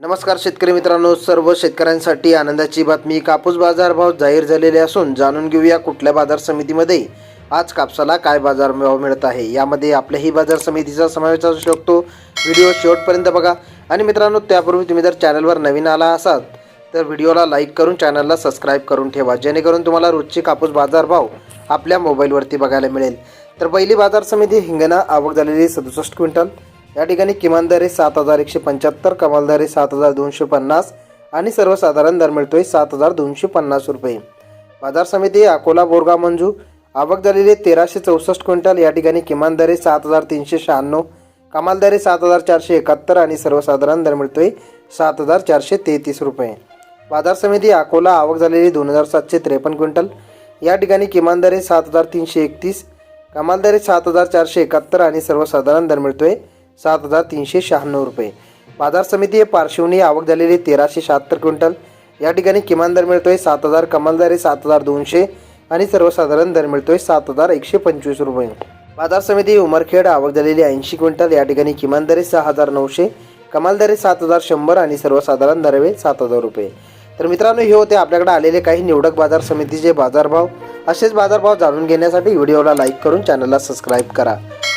नमस्कार शेतकरी मित्रांनो सर्व शेतकऱ्यांसाठी आनंदाची बातमी. कापूस बाजारभाव जाहीर झालेले असून जाणून घेऊया कुठल्या बाजार समितीमध्ये आज कापसाला काय बाजारभाव मिळत आहे. यामध्ये आपल्याही बाजार समितीचा समावेश असू शकतो. व्हिडिओ शेवटपर्यंत बघा. आणि मित्रांनो त्यापूर्वी तुम्ही जर चॅनलवर नवीन आला असाल तर व्हिडिओला लाईक करून चॅनलला सबस्क्राईब करून ठेवा. जेणेकरून तुम्हाला रोजचे कापूस बाजारभाव आपल्या मोबाईलवरती बघायला मिळेल. तर पहिली बाजार समिती हिंगणा आवक झालेली सदुसष्ट क्विंटल. या ठिकाणी किमान दर आहे सात हजार एकशे पंच्याहत्तर कमाल दर आहे सात हजार दोनशे पन्नास आणि सर्वसाधारण दर मिळतोय सात हजार दोनशे पन्नास रुपये. बाजार समिती अकोला बोरगाव मंजू आवक झालेली तेराशे चौसष्ट क्विंटल या ठिकाणी किमान दर आहे सात हजार तीनशे शहाण्णव कमाल दर आहे सात हजार चारशे एकाहत्तर आणि सर्वसाधारण दर मिळतोय सात हजार चारशे तेहतीस रुपये. बाजार समिती अकोला आवक झालेली दोन हजार सातशे त्रेपन्न क्विंटल या ठिकाणी किमान दर आहे सात हजार तीनशे एकतीस कमाल दर आहे सात हजार चारशे एकाहत्तर आणि सर्वसाधारण दर मिळतोय सात हजार तीनशे शहाण्णव रुपये. बाजार समिती पार्श्वनी आवक झालेली तेराशे शहात्तर क्विंटल. या ठिकाणी किमान दर मिळतोय सात हजार कमाल दर आहे सात हजार दोनशे आणि सर्वसाधारण दर मिळतोय सात हजार एकशे पंचवीस रुपये. बाजार समिती उमरखेड आवक झालेली ऐंशी क्विंटल. या ठिकाणी किमान दर आहे सहा हजार नऊशे कमाल दर आहे सात हजार शंभर आणि सर्वसाधारण दर आहे सात हजार रुपये. तर मित्रांनो हे होते आपल्याकडे आलेले काही निवडक बाजार समितीचे बाजारभाव. असेच बाजारभाव जाणून घेण्यासाठी व्हिडिओला लाईक करून चॅनलला सबस्क्राईब करा.